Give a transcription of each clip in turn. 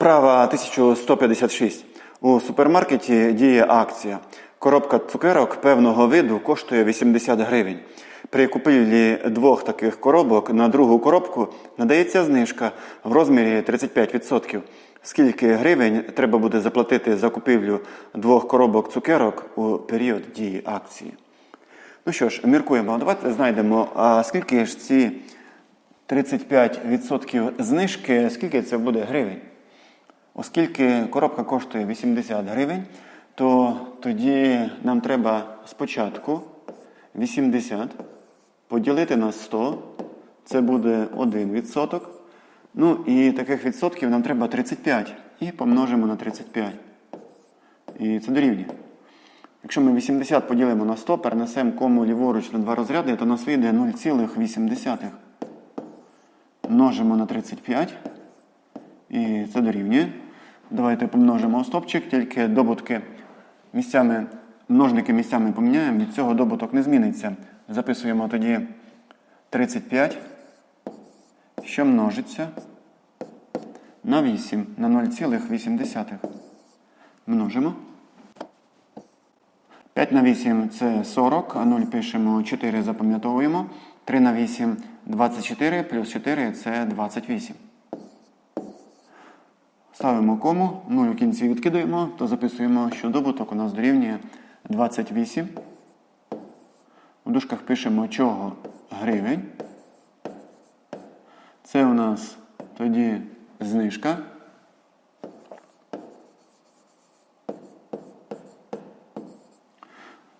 Вправа 1156. У супермаркеті діє акція. Коробка цукерок певного виду коштує 80 гривень. При купівлі двох таких коробок на другу коробку надається знижка в розмірі 35%. Скільки гривень треба буде заплатити за купівлю двох коробок цукерок у період дії акції? Ну що ж, міркуємо. Давайте знайдемо, а скільки ж ці 35% знижки, скільки це буде гривень? Оскільки коробка коштує 80 гривень, то тоді нам треба спочатку 80 поділити на 100, це буде 1%. Ну і таких відсотків нам треба 35 і помножимо на 35. І це дорівнює. Якщо ми 80 поділимо на 100, перенесемо кому ліворуч на два розряди, то нас вийде 0,8. Множимо на 35. І це дорівнює. Давайте помножимо стопчик, тільки добутки місцями, множники місцями поміняємо, від цього добуток не зміниться. Записуємо тоді 35, що множиться на 8 на 0,8. Множимо. 5 на 8 це 40, а 0 пишемо 4, запам'ятовуємо. 3 на 8 24, плюс 4 це 28. Ставимо кому, 0 у кінці відкидаємо, то записуємо, що добуток у нас дорівнює 28. У дужках пишемо чого гривень. Це у нас тоді знижка.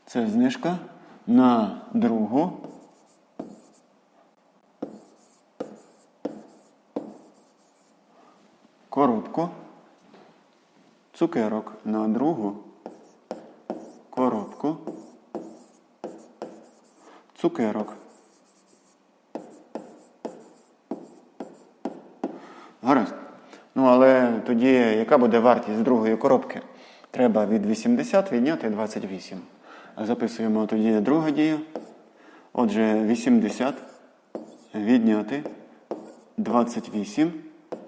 Це знижка на другу. Коробку цукерок на другу коробку цукерок. Гаразд. Ну, але тоді яка буде вартість другої коробки? Треба від 80 відняти 28. Записуємо тоді друга дія. Отже, 80 відняти 28.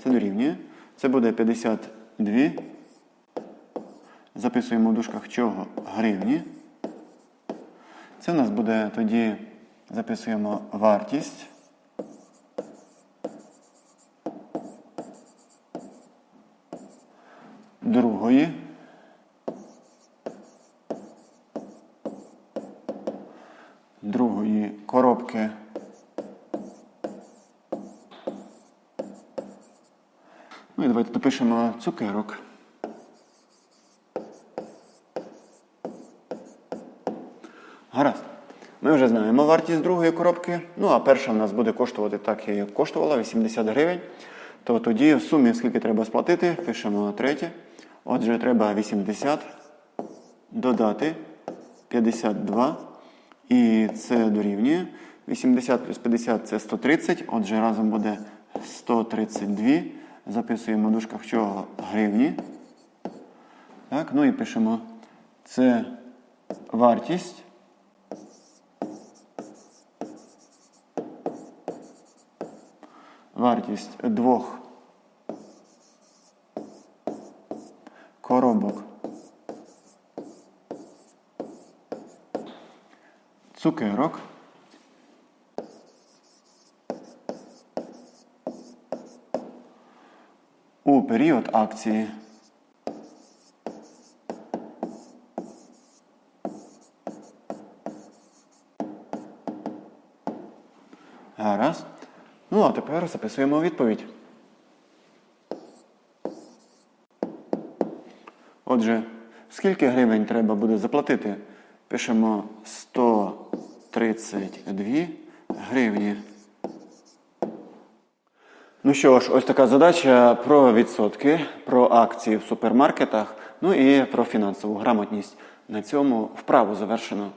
Це дорівнює. Це буде 52. Записуємо в дужках чого гривні. Це у нас буде тоді, записуємо вартість. Другої. Другої коробки. Ну і давайте допишемо цукерок. Гаразд. Ми вже знаємо вартість другої коробки. Ну, а перша в нас буде коштувати так, як коштувала 80 гривень. То тоді в сумі, скільки треба сплатити, пишемо третє. Отже, треба 80 додати 52. І це дорівнює. 80 плюс 50 це 130. Отже, разом буде 132. Записуємо в дужках чого гривні. Так, ну і пишемо це вартість. Вартість двох коробок цукерок. У період акції. Гаразд. Ну, а тепер записуємо відповідь. Отже, скільки гривень треба буде заплатити? Пишемо 132 гривні. Ну що ж, ось така задача про відсотки, про акції в супермаркетах, ну і про фінансову грамотність. На цьому вправу завершено.